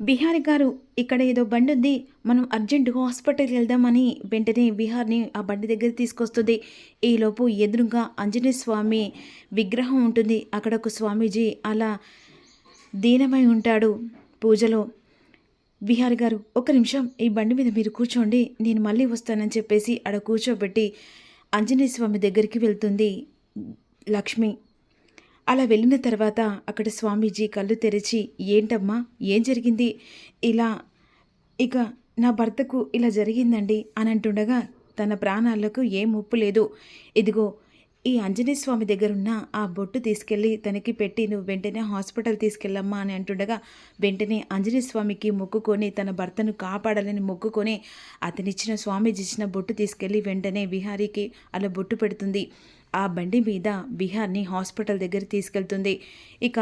బిహారీ గారు ఇక్కడ ఏదో బండి ఉంది మనం అర్జెంటుగా హాస్పిటల్కి వెళ్దామని వెంటనే బిహార్ని ఆ బండి దగ్గర తీసుకొస్తుంది. ఈలోపు ఎదురుగా ఆంజనేయ స్వామి విగ్రహం ఉంటుంది. అక్కడ ఒక స్వామీజీ అలా దీనమై ఉంటాడు పూజలో. బిహారీ గారు ఒక నిమిషం ఈ బండి మీద మీరు కూర్చోండి నేను మళ్ళీ వస్తానని చెప్పేసి ఆడ కూర్చోబెట్టి ఆంజనేయ స్వామి దగ్గరికి వెళ్తుంది లక్ష్మి. అలా వెళ్ళిన తర్వాత అక్కడ స్వామీజీ కళ్ళు తెరిచి ఏంటమ్మా? ఏం జరిగింది? ఇలా ఇక నా భర్తకు ఇలా జరిగిందండి అని అంటుండగా తన ప్రాణాలకు ఏం ముప్పు లేదు. ఇదిగో ఈ ఆంజనేయ స్వామి దగ్గరున్న ఆ బొట్టు తీసుకెళ్ళి తనకి పెట్టి నువ్వు వెంటనే హాస్పిటల్ తీసుకెళ్ళమ్మా అని అంటుండగా వెంటనే ఆంజనేయ స్వామికి మొక్కుకొని తన భర్తను కాపాడాలని మొక్కుకొని అతనిచ్చిన స్వామీజీ ఇచ్చిన బొట్టు తీసుకెళ్ళి వెంటనే విహారీకి అలా బొట్టు పెడుతుంది. ఆ బండి మీద బిహార్ని హాస్పిటల్ దగ్గర తీసుకెళ్తుంది. ఇక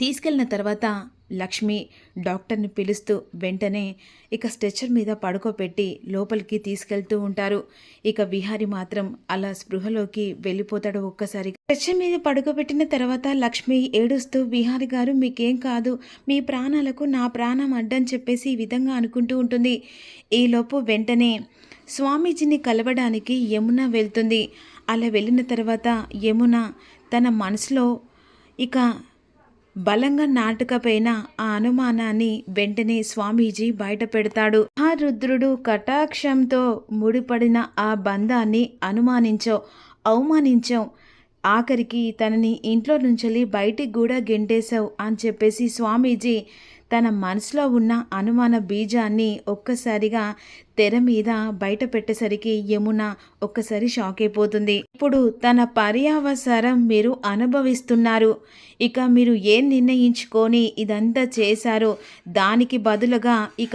తీసుకెళ్ళిన తర్వాత లక్ష్మి డాక్టర్ని పిలుస్తూ వెంటనే ఇక స్ట్రెచ్చర్ మీద పడుకోబెట్టి లోపలికి తీసుకెళ్తూ ఉంటారు. ఇక విహారి మాత్రం అలా స్పృహలోకి వెళ్ళిపోతాడు ఒక్కసారి స్ట్రెచ్చర్ మీద పడుకోబెట్టిన తర్వాత లక్ష్మి ఏడుస్తూ విహారి గారు మీకేం కాదు. మీ ప్రాణాలకు నా ప్రాణం అడ్డని చెప్పేసి ఈ విధంగా అనుకుంటూ ఉంటుంది. ఈలోపు వెంటనే స్వామీజీని కలవడానికి యమున వెళ్తుంది. అలా వెళ్ళిన తర్వాత యమున తన మనసులో ఇక బలంగా నాటకపోయిన ఆ అనుమానాన్ని వెంటనే స్వామీజీ బయట పెడతాడు. ఆ రుద్రుడు కటాక్షంతో ముడిపడిన ఆ బంధాన్ని అనుమానించో అవమానించాం ఆఖరికి తనని ఇంట్లో నుంచి బయటికి కూడా గెంటేశావు అని చెప్పేసి స్వామీజీ తన మనసులో ఉన్న అనుమాన బీజాన్ని ఒక్కసారిగా తెర మీద బయట పెట్టేసరికి యమున ఒక్కసారి షాక్ అయిపోతుంది. ఇప్పుడు తన పర్యావసరం మీరు అనుభవిస్తున్నారు. ఇక మీరు ఏం నిర్ణయించుకొని ఇదంతా చేశారో దానికి బదులుగా ఇక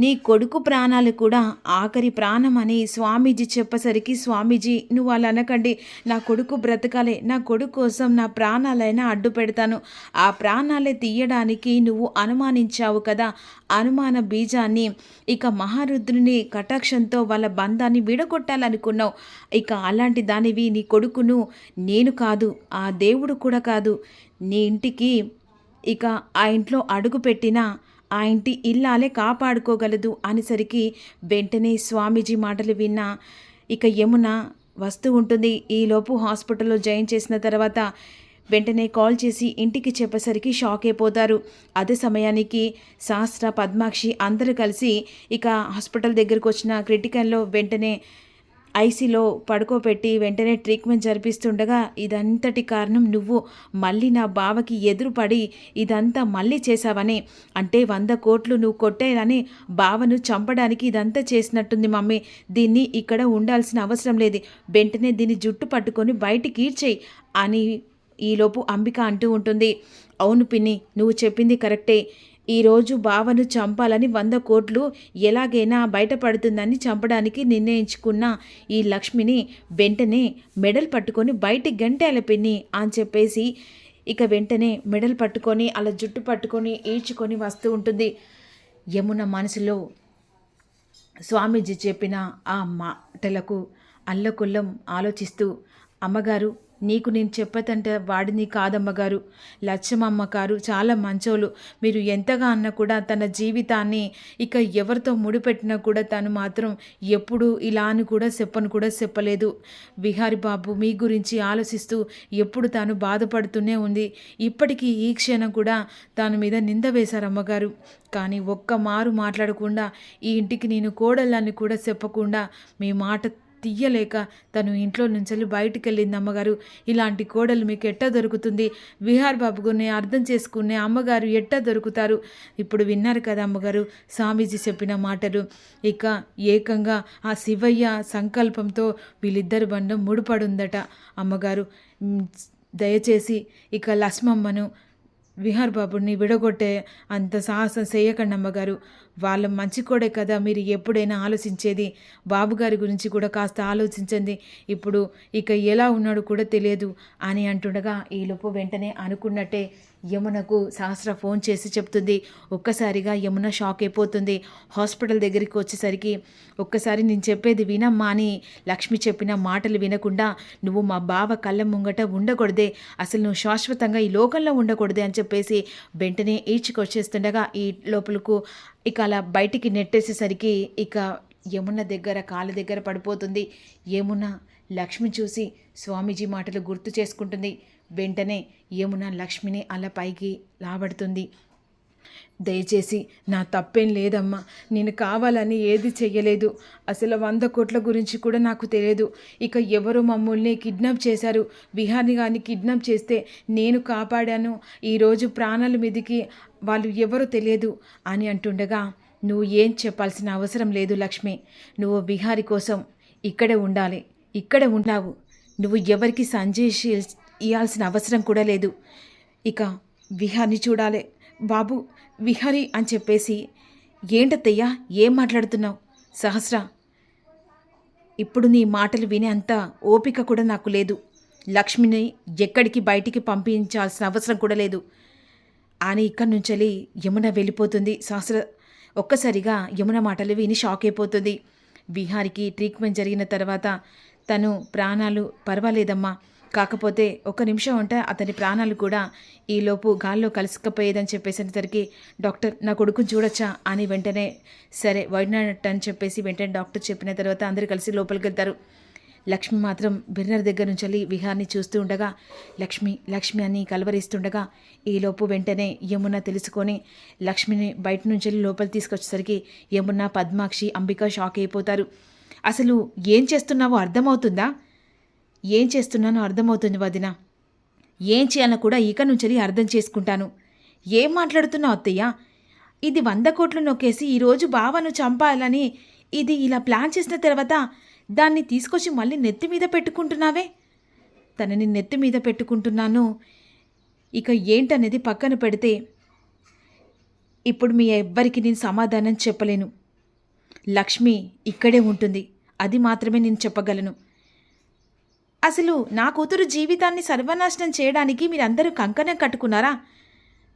నీ కొడుకు ప్రాణాలు కూడా ఆఖరి ప్రాణం అని స్వామీజీ చెప్పసరికి స్వామీజీ నువ్వు అలా అనకండి. నా కొడుకు బ్రతకాలే. నా కొడుకు కోసం నా ప్రాణాలైనా అడ్డు పెడతాను. ఆ ప్రాణాలే తీయడానికి నువ్వు అనుమానించావు కదా. అనుమాన బీజాన్ని ఇక మహారుద్రుని కటాక్షంతో వాళ్ళ బంధాన్ని విడగొట్టాలనుకున్నావు. ఇక అలాంటి దానివి నీ కొడుకును నేను కాదు ఆ దేవుడు కూడా కాదు. నీ ఇంటికి ఇక ఆ ఇంట్లో అడుగు పెట్టినా ఆ ఇంటి ఇల్లాలే కాపాడుకోగలదు అనేసరికి వెంటనే స్వామీజీ మాటలు విన్న ఇక యమున వస్తూ ఉంటుంది. ఈలోపు హాస్పిటల్లో జాయిన్ చేసిన తర్వాత వెంటనే కాల్ చేసి ఇంటికి చెప్పేసరికి షాక్ అయిపోతారు. అదే సమయానికి శాస్త్ర పద్మాక్షి అందరూ కలిసి ఇక హాస్పిటల్ దగ్గరకు వచ్చిన క్రిటికల్లో వెంటనే ఐసీలో పడుకోబెట్టి వెంటనే ట్రీట్మెంట్ జరిపిస్తుండగా ఇదంతటి కారణం నువ్వు మళ్ళీ నా బావకి ఎదురుపడి ఇదంతా మళ్ళీ చేశావని. అంటే వంద కోట్లు నువ్వు కొట్టేదని బావను చంపడానికి ఇదంతా చేసినట్టుంది మమ్మీ. దీన్ని ఇక్కడ ఉండాల్సిన అవసరం లేదు. వెంటనే దీన్ని జుట్టు పట్టుకొని బయటికి ఈడ్చేయి అని ఈలోపు అంబిక అంటూ ఉంటుంది. అవును పిన్ని నువ్వు చెప్పింది కరెక్టే. ఈరోజు బావను చంపాలని వంద కోట్లు ఎలాగైనా బయటపడుతుందని చంపడానికి నిర్ణయించుకున్న ఈ లక్ష్మిని వెంటనే మెడల్ పట్టుకొని బయటికి గంటేల పిన్ని అని చెప్పేసి ఇక వెంటనే మెడల్ పట్టుకొని అలా జుట్టు పట్టుకొని ఈడ్చుకొని వస్తూ ఉంటుంది. యమున మనసులో స్వామీజీ చెప్పిన ఆ మాటలకు అల్లకుల్లం ఆలోచిస్తూ అమ్మగారు నీకు నేను చెప్పతంటే వాడిని కాదమ్మగారు. లచ్చమ్మమ్మ గారు చాలా మంచోళ్ళు. మీరు ఎంతగా అన్నా కూడా తన జీవితాన్ని ఇక ఎవరితో ముడిపెట్టినా కూడా తను మాత్రం ఎప్పుడు ఇలా అని కూడా చెప్పను కూడా చెప్పలేదు. విహారి బాబు మీ గురించి ఆలోచిస్తూ ఎప్పుడు తాను బాధపడుతూనే ఉంది. ఇప్పటికీ ఈ క్షణం కూడా తాను మీద నింద వేశారు అమ్మగారు. కానీ ఒక్క మారు మాట్లాడకుండా ఈ ఇంటికి నేను కోడళ్ళని కూడా చెప్పకుండా మీ మాట తీయలేక తను ఇంట్లో నుంచి బయటికి వెళ్ళింది అమ్మగారు. ఇలాంటి కోడలు మీకు ఎట్టా దొరుకుతుంది? విహార్ బాబు అర్థం చేసుకునే అమ్మగారు ఎట్టా దొరుకుతారు? ఇప్పుడు విన్నారు కదా అమ్మగారు స్వామీజీ చెప్పిన మాటలు. ఇక ఏకంగా ఆ శివయ్య సంకల్పంతో వీళ్ళిద్దరి బంధం ముడిపడుందట అమ్మగారు. దయచేసి ఇక లక్ష్మమ్మను విహార్ బాబుని విడగొట్టే అంత సాహసం చేయకండి అమ్మగారు. వాళ్ళ మంచి కూడా కదా మీరు ఎప్పుడైనా ఆలోచించేది? బాబుగారి గురించి కూడా కాస్త ఆలోచించండి. ఇప్పుడు ఇక ఎలా ఉన్నాడో కూడా తెలియదు అని అంటుండగా ఈలోపు వెంటనే అనుకున్నట్టే యమునకు సహస్ర ఫోన్ చేసి చెప్తుంది. ఒక్కసారిగా యమున షాక్ అయిపోతుంది. హాస్పిటల్ దగ్గరికి వచ్చేసరికి ఒక్కసారి నేను చెప్పేది వినమ్మా అని లక్ష్మి చెప్పిన మాటలు వినకుండా నువ్వు మా బావ కళ్ళ ముంగట ఉండకూడదే అసలు నువ్వు శాశ్వతంగా ఈ లోకంలో ఉండకూడదే అని చెప్పేసి వెంటనే ఈడ్చుకొచ్చేస్తుండగా ఈ లోపలకు ఇక అలా బయటికి నెట్టేసేసరికి ఇక యమున దగ్గర కాళ్ళ దగ్గర పడిపోతుంది. యమున లక్ష్మి చూసి స్వామీజీ మాటలు గుర్తు చేసుకుంటుంది. వెంటనే యమున లక్ష్మిని అలా పైకి లాబడుతుంది. దయచేసి నా తప్పేం లేదమ్మా. నేను కావాలని ఏది చెయ్యలేదు. అసలు వంద కోట్ల గురించి కూడా నాకు తెలియదు. ఇక ఎవరు మమ్మల్ని కిడ్నాప్ చేశారు. విహార్ని కానీ కిడ్నాప్ చేస్తే నేను కాపాడాను. ఈరోజు ప్రాణాల మీదికి వాళ్ళు ఎవరో తెలియదు అని అంటుండగా నువ్వు ఏం చెప్పాల్సిన అవసరం లేదు లక్ష్మి. నువ్వు విహారి కోసం ఇక్కడే ఉండాలి. ఇక్కడే ఉన్నావు. నువ్వు ఎవరికి సంజయ్ ఇవ్వాల్సిన అవసరం కూడా లేదు. ఇక విహార్ని చూడాలి. బాబు విహారి అని చెప్పేసి ఏంటత్తయ్యా ఏం మాట్లాడుతున్నావు? సహస్ర ఇప్పుడు నీ మాటలు వినే అంత ఓపిక కూడా నాకు లేదు. లక్ష్మిని ఎక్కడికి బయటికి పంపించాల్సిన అవసరం కూడా లేదు. అని ఇక్కడి నుంచి యమున వెళ్ళిపోతుంది. సహస్ర ఒక్కసారిగా యమున మాటలు విని షాక్ అయిపోతుంది. విహారికి ట్రీట్మెంట్ జరిగిన తర్వాత తను ప్రాణాలు పర్వాలేదమ్మా. కాకపోతే ఒక నిమిషం ఉంటే అతని ప్రాణాలు కూడా ఈలోపు గాల్లో కలుసుకపోయేదని చెప్పేసరికి డాక్టర్ నా కొడుకుని చూడొచ్చా? అని వెంటనే సరే వైడ్నాట్ అని చెప్పేసి వెంటనే డాక్టర్ చెప్పిన తర్వాత అందరూ కలిసి లోపలికి వెళ్తారు. లక్ష్మి మాత్రం బిర్నర్ దగ్గర నుంచి వెళ్ళి విహార్ని చూస్తూ ఉండగా లక్ష్మి లక్ష్మి అని కలవరిస్తుండగా ఈలోపు వెంటనే యమున తెలుసుకొని లక్ష్మిని బయట నుంచి వెళ్ళి లోపలి తీసుకొచ్చేసరికి యమున పద్మాక్షి అంబిక షాక్ అయిపోతారు. అసలు ఏం చేస్తున్నావో అర్థమవుతుందా? ఏం చేస్తున్నానో అర్థమవుతుంది వదిన. ఏం చేయాలో కూడా ఇక నుంచి అర్థం చేసుకుంటాను. ఏం మాట్లాడుతున్నావు అత్తయ్య? ఇది వంద కోట్లు నొక్కేసి ఈరోజు బావను చంపాలని ఇది ఇలా ప్లాన్ చేసిన తర్వాత దాన్ని తీసుకొచ్చి మళ్ళీ నెత్తి మీద పెట్టుకుంటున్నావే? తనని నెత్తి మీద పెట్టుకుంటున్నాను. ఇక ఏంటనేది పక్కన పెడితే ఇప్పుడు మీ ఎవ్వరికి నేను సమాధానం చెప్పలేను. లక్ష్మి ఇక్కడే ఉంటుంది. అది మాత్రమే నేను చెప్పగలను. అసలు నా కూతురు జీవితాన్ని సర్వనాశనం చేయడానికి మీరందరూ కంకణం కట్టుకున్నారా?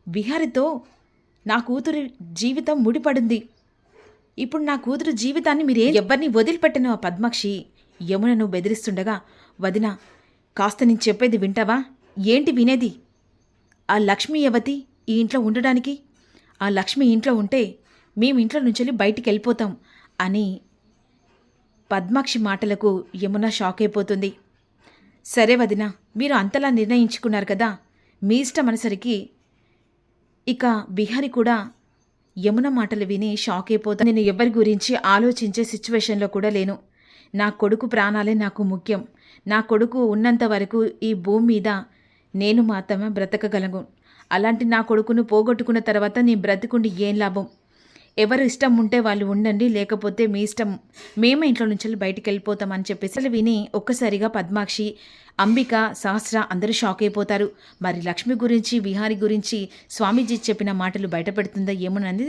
విహారితో నా కూతురు జీవితం ముడిపడింది. ఇప్పుడు నా కూతురు జీవితాన్ని మీరే ఎవరిని వదిలిపెట్టను ఆ పద్మాక్షి. యమునను బెదిరిస్తుండగా వదిన కాస్త నేను చెప్పేది వింటావా? ఏంటి వినేది? ఆ లక్ష్మి యవతి ఈ ఇంట్లో ఉండడానికి? ఆ లక్ష్మి ఇంట్లో ఉంటే మేము ఇంట్లో నుంచి బయటికి వెళ్ళిపోతాం అని పద్మాక్షి మాటలకు యమున షాక్ అయిపోతుంది. సరే వదిన మీరు అంతలా నిర్ణయించుకున్నారు కదా. మీ ఇష్టం అనుసరికి ఇక బిహారి కూడా యమున మాటలు విని షాక్ అయిపోతా నేను ఎవరి గురించి ఆలోచించే సిచ్యువేషన్లో కూడా లేను. నా కొడుకు ప్రాణాలే నాకు ముఖ్యం. నా కొడుకు ఉన్నంత వరకు ఈ భూమి మీద నేను మాత్రమే బ్రతకగలను. అలాంటి నా కొడుకును పోగొట్టుకున్న తర్వాత నీ బ్రతికుండి ఏం లాభం? ఎవరు ఇష్టం ఉంటే వాళ్ళు ఉండండి లేకపోతే మీ ఇష్టం మేమే ఇంట్లో నుంచి బయటికి వెళ్ళిపోతామని చెప్పేసి విని ఒక్కసారిగా పద్మాక్షి అంబిక సహస్ర అందరూ షాక్ అయిపోతారు. మరి లక్ష్మి గురించి విహారి గురించి స్వామీజీ చెప్పిన మాటలు బయటపెడుతుందా ఏమోనది